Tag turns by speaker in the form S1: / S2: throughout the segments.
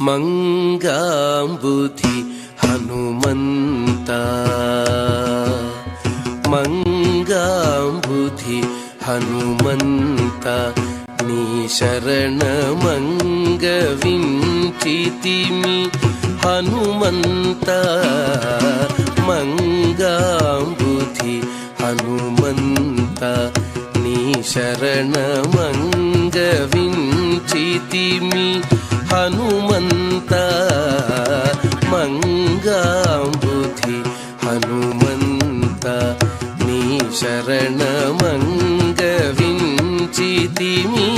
S1: మంగాంబుధి హనుమంత. మంగాంబుధి హనుమంత నీ శరణమంగ వించితిమి హనుమంత. మంగాంబుధి హనుమంత నీ శరణమంగ వించితిమి హనుమంత మంగాంబుధి హనుమంత నీ శరణమంగ వించితిమి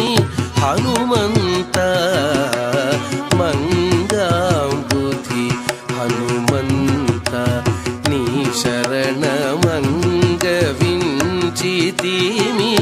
S1: హనుమంత మంగాంబుధి హనుమంత నీ శరణమంగ వించితిమి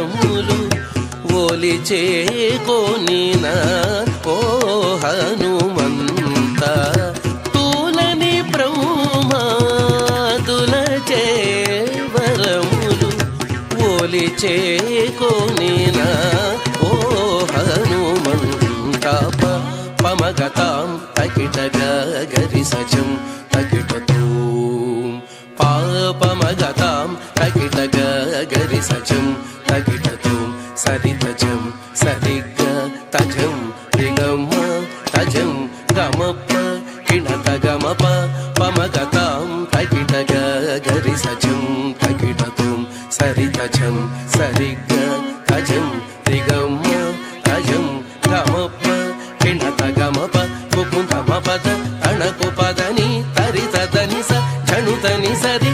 S1: చేవరములు ఒలిచే కోని ఓ హనుమంత. తూలని బ్రహ్మాదుల చేవరములు ఓలి కోని ఓ హనుమంత. ప- పమగతాం తకిటగ జగ తరిత దని స ఝణుతని సరి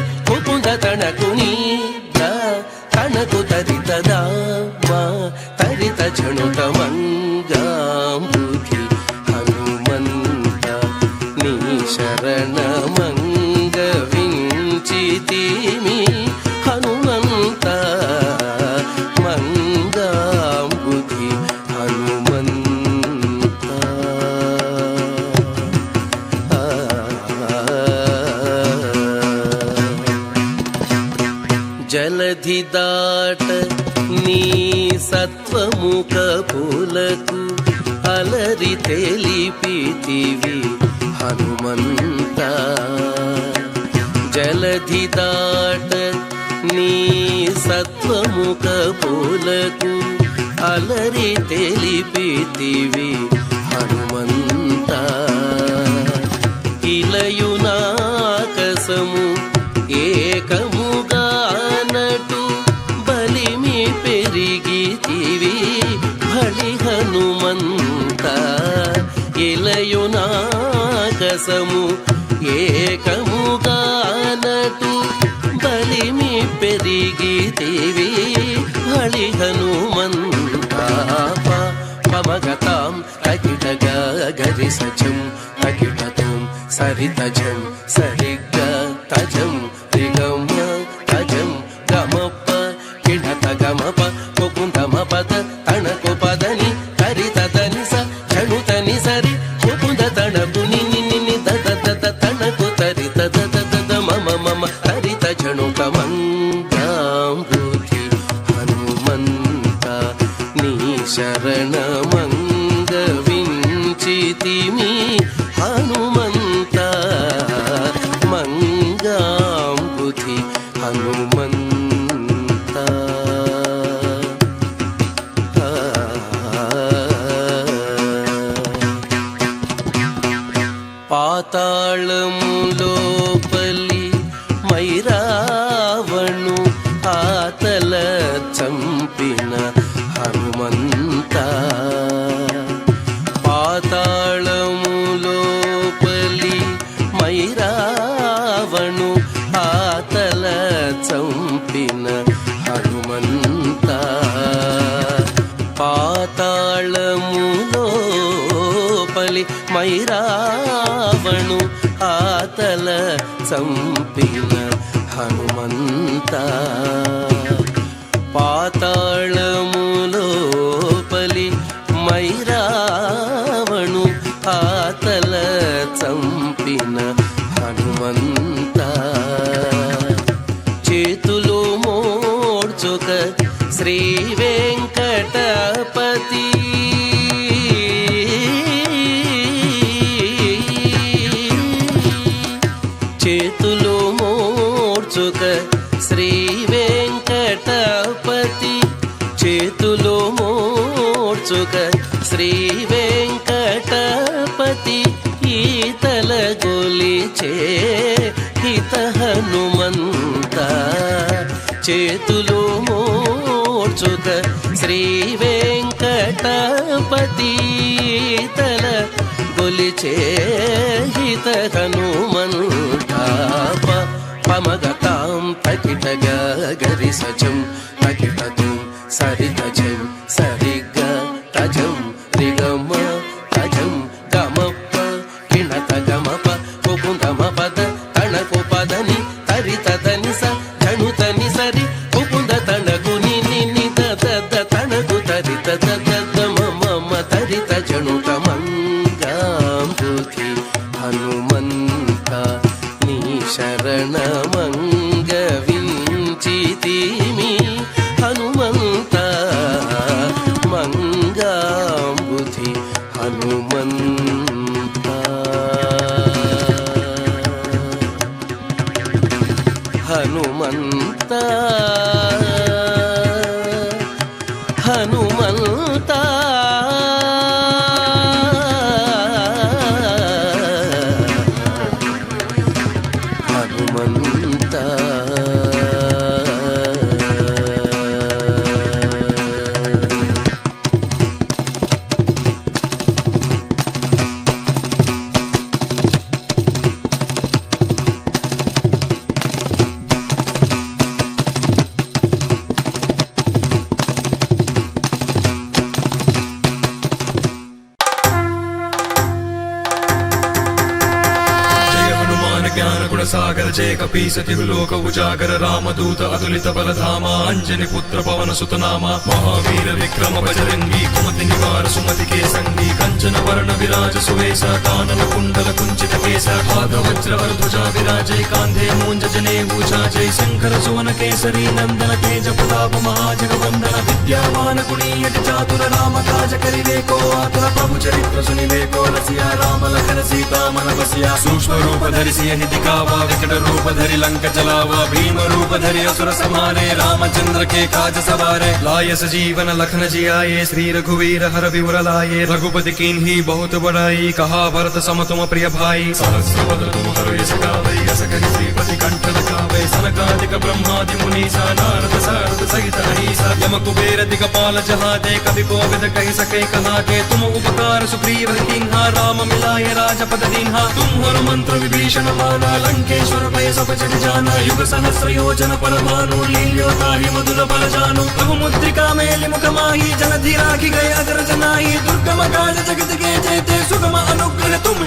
S1: తెలిపితివి హనుమంత. జలధి దాట నీ సత్వముఖ పూలకు అలరి తెలిపితివి చేయునాకసము ఏకముగానటు బలిమి పెరిగితివి హళి హనుమంతాప పమగతాం తకిట గరి సజం తకిటతం సరితజం సరి నీ శరణమంగ వించితిమి చంపిన హనుమంత. పాతాళములోపలి మైరావణు ఆతల చంపిన హనుమంత. చేతులు మోడ్చుక శ్రీ మోడ్చుక శ్రీ వెంకటపతి ఈతల గొలిచే హిత హనుమంత. చేతులు మోర్చుక శ్రీ వెంకటపతి ఈతల గొలిచే హిత హనుమంత. పమగతాం తకిటగ గరి సజం
S2: జయ కపీసతి లోక ఉజాగర రామదూత అతులిత బలధామ అంజని పుత్ర పవన సుతనామ మహావీర విక్రమ బజరంగి కుమతి నివార సుమతి కేసంగి కంచన వర్ణ విరాజ సువేశ కానన కుండల కుంచిత కేశ భాగ వజ్ర ధ్వజ విరాజై కాంధే మూంజ జనే ఊచా జై శంకర సువన కేసరి నందన తేజ ప్రతాప మహాజగవందన విద్యావాన గుణీయటి చాతుర రామ కాజ కరివేకో ఆతుర ప్రభు చరిత్ర సునివేకో రసియా రామ లఖన సీతామన వసియా సూక్ష్మ రూప ధరిసి హితి కావా వికట రూప ధరిల लंक चलावा भीम रूप धरे असुर समारे रामचंद्र के काज सवारे। लाय सजीवन लखन जियाये, श्री रघुवीर हर विवर लाये रघुपति की बहुत बड़ाई, कहा, भरत सम तुम प्रिय भाई। सहस्र మాతరుయశకావై అసకరి శ్రీపతి కంఠల కావై సనకాదిక బ్రహ్మాది మునీశ నారద సారద సహిత అహీశ యమ కుబేర దిగ పాల జహాదే కవి కోవిద కహి సకై కహాకే తుమ ఉపకార సుప్రీయ హింహ రామ మిలాయ రాజపద దీన్హ తుమ్హరు మంత్ర విభీషణ బాణ లంకేశ్వర భయ సపచరి జాన యుగ సహస్ర యోజన పరమాను లీల్యోతాహి మధుర బలజాను ప్రభు ముద్రికా మేలి ముఖమాహి జనధీరాఖి గయ అగర జనాహి దుర్గమ కాజ జగతికే చేతే సుగమ అనుగ్రహ తుమ్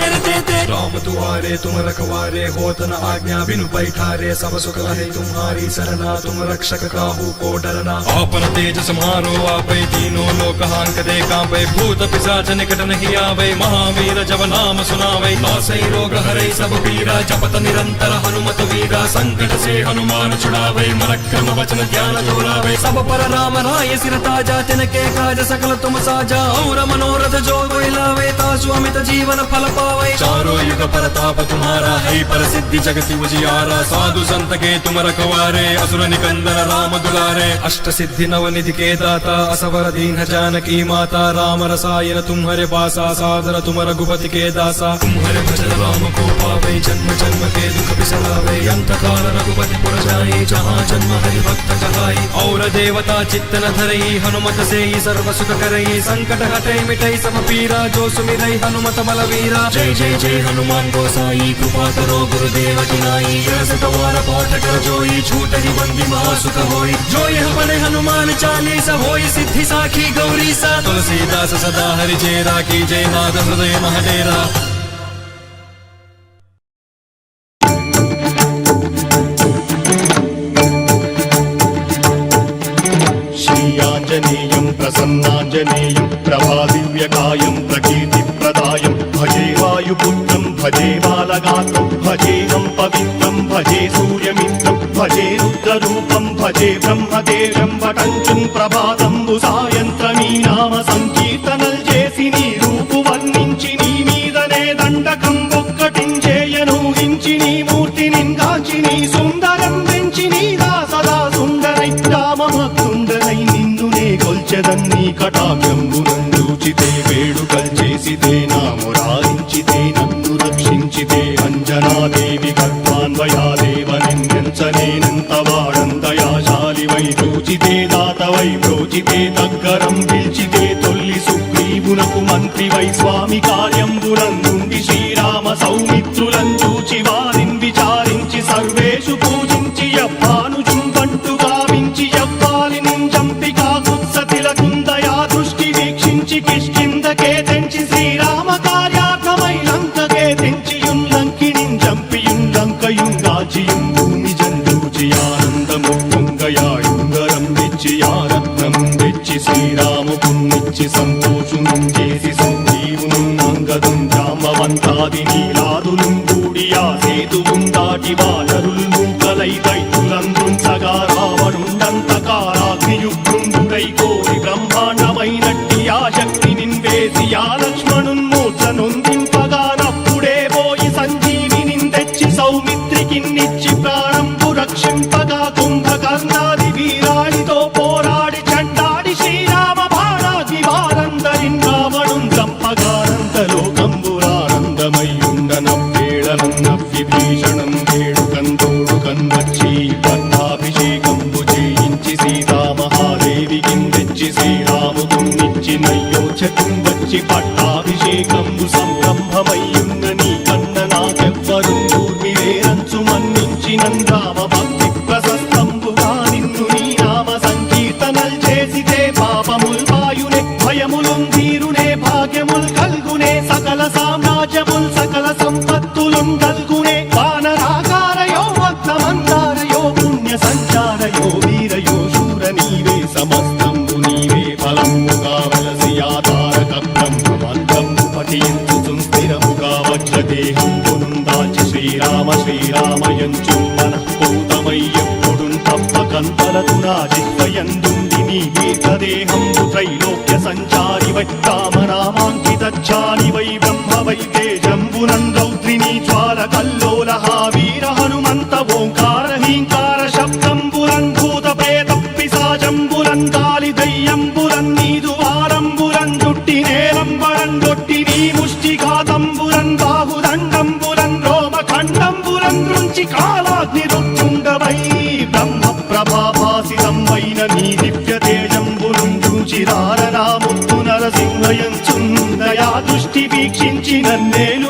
S2: राम तुम्हारे तुम रखवारे होत न आज्ञा बिनु पैठारे सब सुख है तुम्हारी सरना तुम रक्षक काहू को डरना आपन तेज समारो आपै तीनों लोक हांक दे कांपै भूत पिशाच निकट नहीं आवे महावीर जब नाम सुनावे नासै रोग हरै सब पीरा जपत निरंतर हनुमत वीरा संकट से हनुमान छुड़ावे मन क्रम वचन ध्यान दोरावे सब पर राम राय सिर ताज़ा तिनके काज सकल तुम साजा और मनोरथ जो कोई लावे तासु अमित जीवन फल पावे चारों युग परताप तुम्हारा है पर सिद्धि जगति उजियारा साधु संत के तुम रखवारे असुर निकंदन राम दुलारे अष्ट सिद्धि नव निधि के दाता असवर दीन जानकी माता राम रसायन तुम्हारे पासा सादर तुम रघुपति के दासा तुम्हारे भजन राम को पावे जन्म जन्म के दुख बिसरावे अंत काल रघुपति पुर जाए जहाँ जन्म हरि भक्त कहाई और देवता चित्तन धरई हनुमत से ही सर्व सुख करई संकट हटई मिटई सब पीरा जो सुमिरई हनुमत बलवीरा जय जय जय हनुमान गोसाई, कृपा करो गुरुदेव की नाई रस गवार पाठ कर जोई छूट बंदी महासुख होई। जो यह बने हनुमान चालीसा होई, सिद्धि साखी गौरी सा। तुलसीदास सदा हरि चेरा की जय नाद हृदय महडेरा।
S3: श्रीयाञ्जनेयं प्रसन्नाञ्जनेयं प्रभादिव्यकायं प्रकीर्तिप्रदायं भजे वायुपुत्रं మంగళగాత్రం భజేహం పవిత్రం భజే సూర్యమిత్రం భజే రుద్రరూపం భజే బ్రహ్మదేవం వటంచుం ప్రభాతంబు సాయంత్రమీ నామ విడిచి కాలాగ్ని రుక్కుండవై బ్రహ్మ ప్రభాభాసితమైన నీ దివ్య తేజంబును చూచిరారనా ముత్తు నరసింహయం చుందయా దృష్టి వీక్షించి
S4: నన్నేను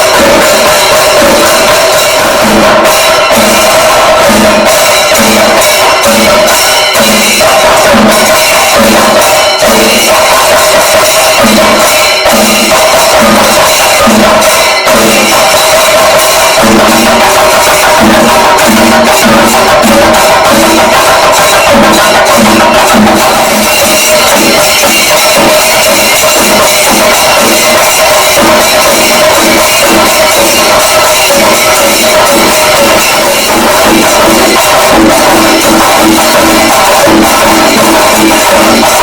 S5: Thank you.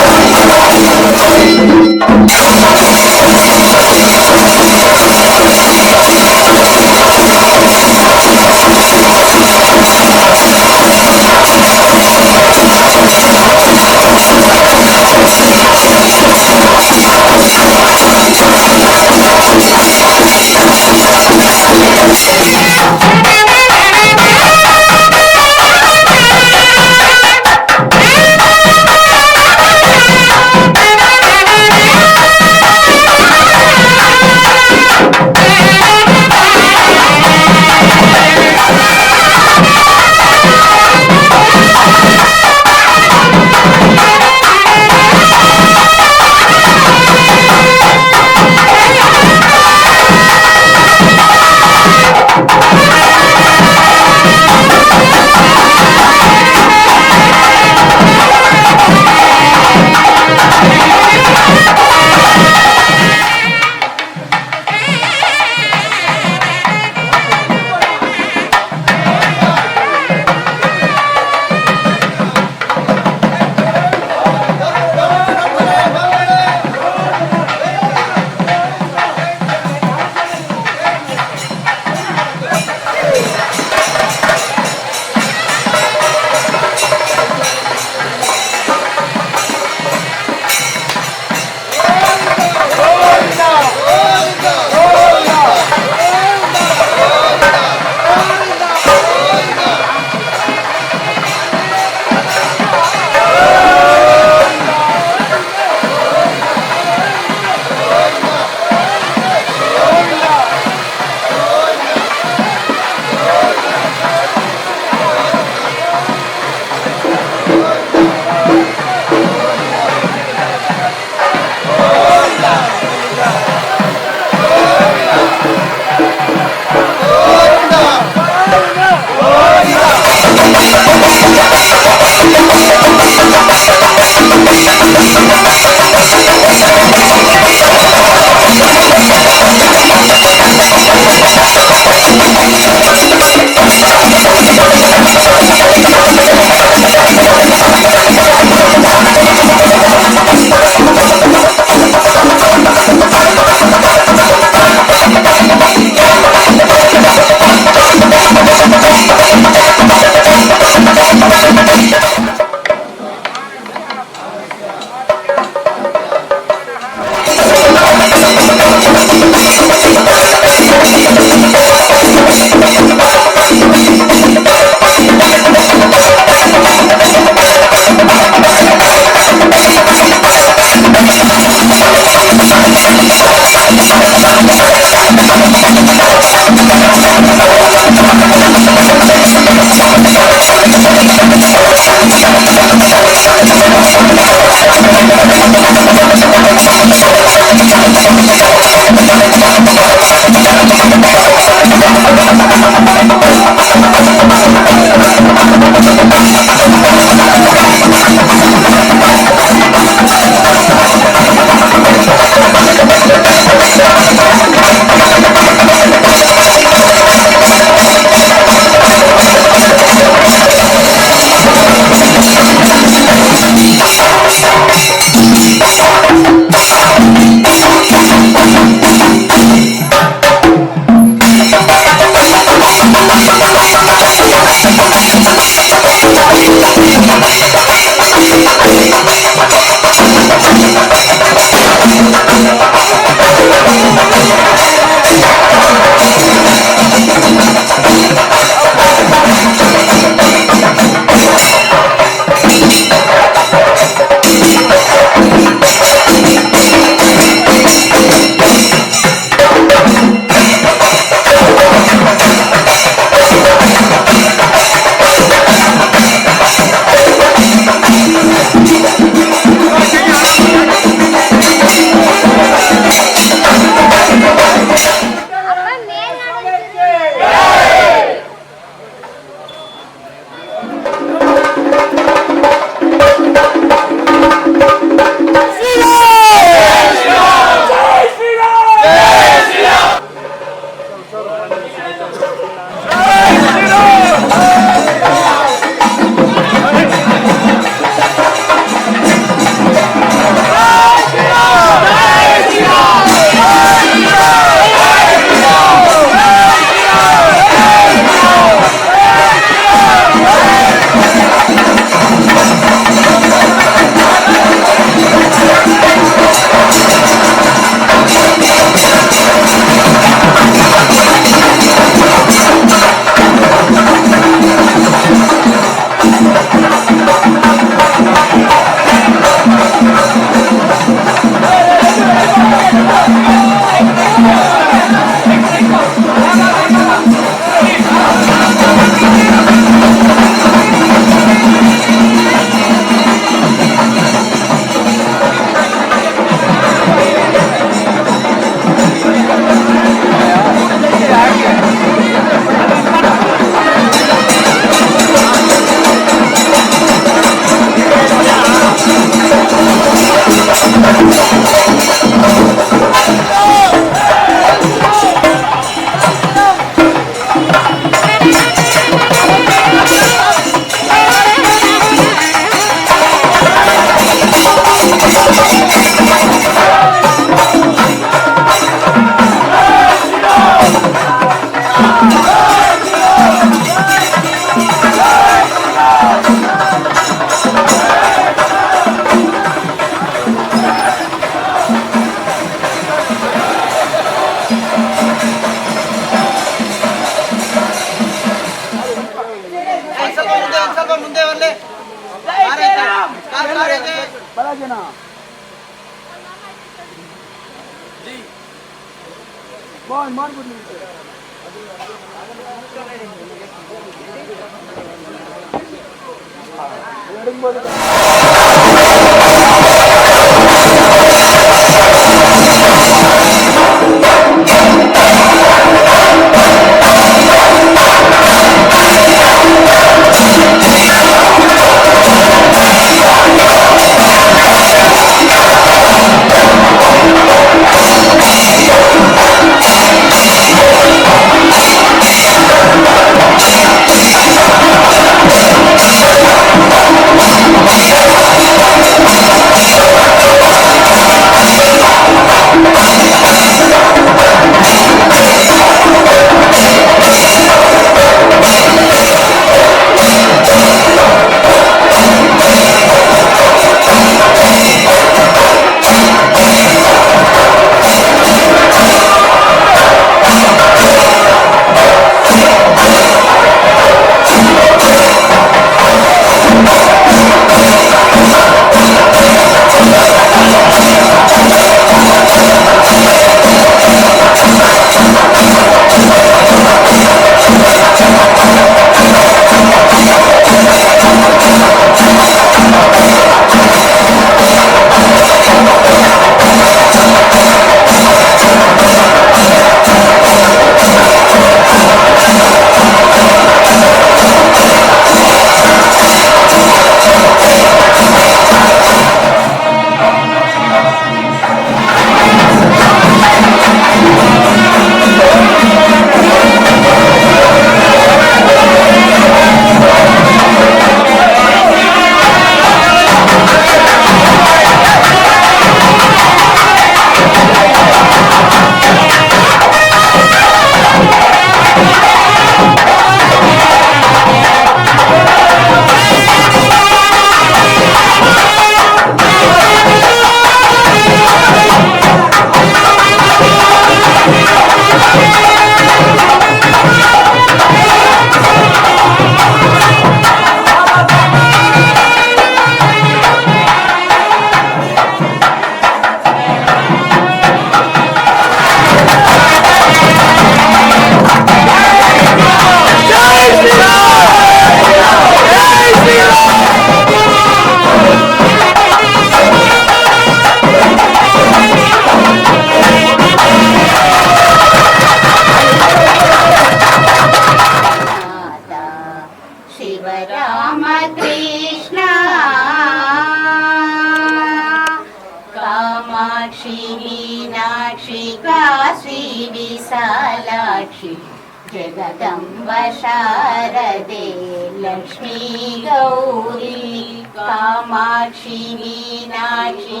S5: ಕಾಮಾಕ್ಷಿ ಮೀನಾಕ್ಷಿ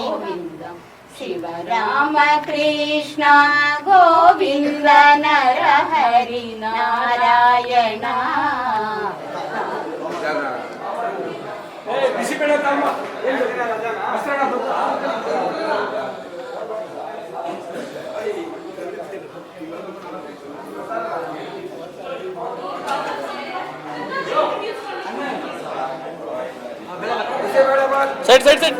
S5: ಶಿವರಾಮ ಕೃಷ್ಣ ಗೋವಿಂದ ನರಹರಿ ನಾರಾಯಣ. ಬಿಸಿಬೇಳೆ ತಮ್ಮ.
S1: Side side side